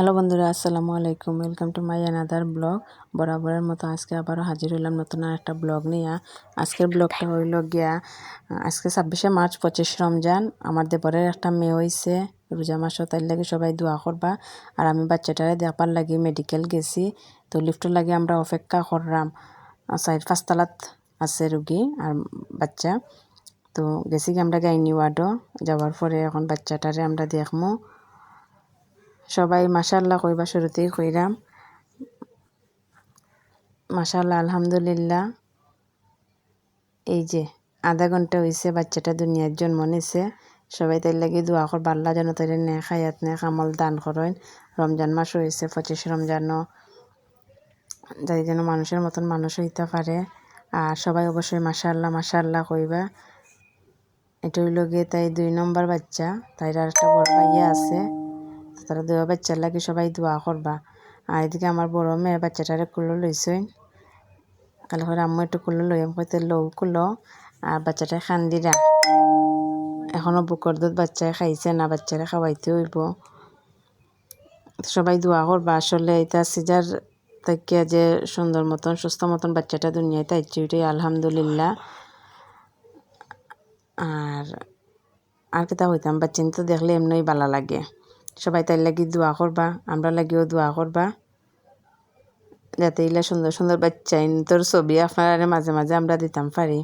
Hello বন্ধুরা, আসসালামু আলাইকুম। Welcome to my another blog বরাবরের মতো আজকে আবারও হাজির হইলাম নতুন আর একটা ব্লগ নিয়ে। আজকের ব্লগটা হইল গিয়া, আজকে ছাব্বিশে মার্চ, পঁচিশ রমজান। আমার দেবরের একটা মেয়ে হয়েছে রোজা মাসও তাই লাগে সবাই দোয়া করবা। আর আমি বাচ্চাটারে দেখবার লাগি মেডিকেল গেছি, তো লিফটের লাগে আমরা অপেক্ষা করলাম। সাইড পাঁচতলাত আছে রুগী আর বাচ্চা। তো গেছি আমরা গাইনি ওয়ার্ডও। যাওয়ার পরে এখন বাচ্চাটারে আমরা দেখমু। সবাই মাসাল্লাহ কইবা শুরুতেই কইরাম। মাসাল্লাহ আলহামদুলিল্লাহ। এই যে, আধা ঘণ্টা হয়েছে বাচ্চাটা দুনিয়ার জন্ম নিছে। সবাই তাই লাগি দোয়া কর বাল্লা যেন তাই নে খায়াত নে কামল দান করেন। রমজান মাস হয়েছে পঁচিশ রমজানও। যাই যেন মানুষের মতন মানুষ হইতে পারে। আর সবাই অবশ্যই মাসাল্লাহ মাসাল্লাহ কইবা। এটা হইল গিয়ে তাই দুই নম্বর বাচ্চা তাই আর একটা বড় ভাইয়া আছে। তারা দুয়া বাচ্চার লাগে সবাই দোয়া করবা। আর এদিকে আমার বড় মেয়ে বাচ্চাটারে কুলো লইছেন কালে করে আম্মু একটু কুলো লই, আমি কইতে লৌ কুলো, আর বাচ্চাটা খান্দিরা এখনও বুকর দুধ বাচ্চায় খাইছে না, বাচ্চারা খাওয়াইতে হইব। সবাই দোয়া করবা, আসলে এটা সিজার থেকে যে সুন্দর মতন, সুস্থ মতন বাচ্চাটা দুনিয়াতে আইছে ওইটাই আলহামদুলিল্লাহ। আর আর কেতা হইতাম, বাচ্চা তো দেখলে এমনই ভালো লাগে। সবাই তাই লাগি দোয়া করবা, আমরা লাগিও দোয়া করবা। যাতে এগুলা সুন্দর সুন্দর বাচ্চা তোর ছবি আপনারা মাঝে মাঝে আমরা দিতাম পারি।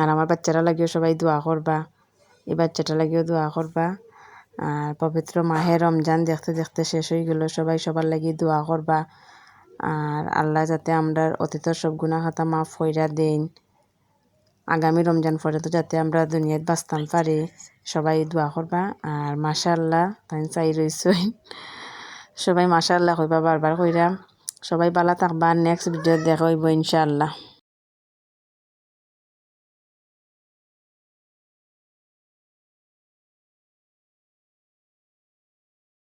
আর আমার বাচ্চারা লাগিও সবাই দোয়া করবা, এই বাচ্চাটা লাগিও দোয়া করবা। আর পবিত্র মাহে রমজান দেখতে দেখতে শেষ হয়ে গেল, সবাই সবার লাগি দোয়া করবা। আর আল্লাহ যাতে আমরা অতীত সব গুণা খাতা মাফ হইরা দেন। আগামী রমজান পর্যন্ত যাতে আমরা দুনিয়াত বাঁচতাম পারি। সবাই দোয়া করবা। আর মাশাল্লাহ তাই চাই রইছই সবাই মাশাল্লাহ কইবা বারবার কইরা। সবাই বালা থাকবা। নেক্সট ভিডিও দেখা হইব ইনশাআল্লাহ।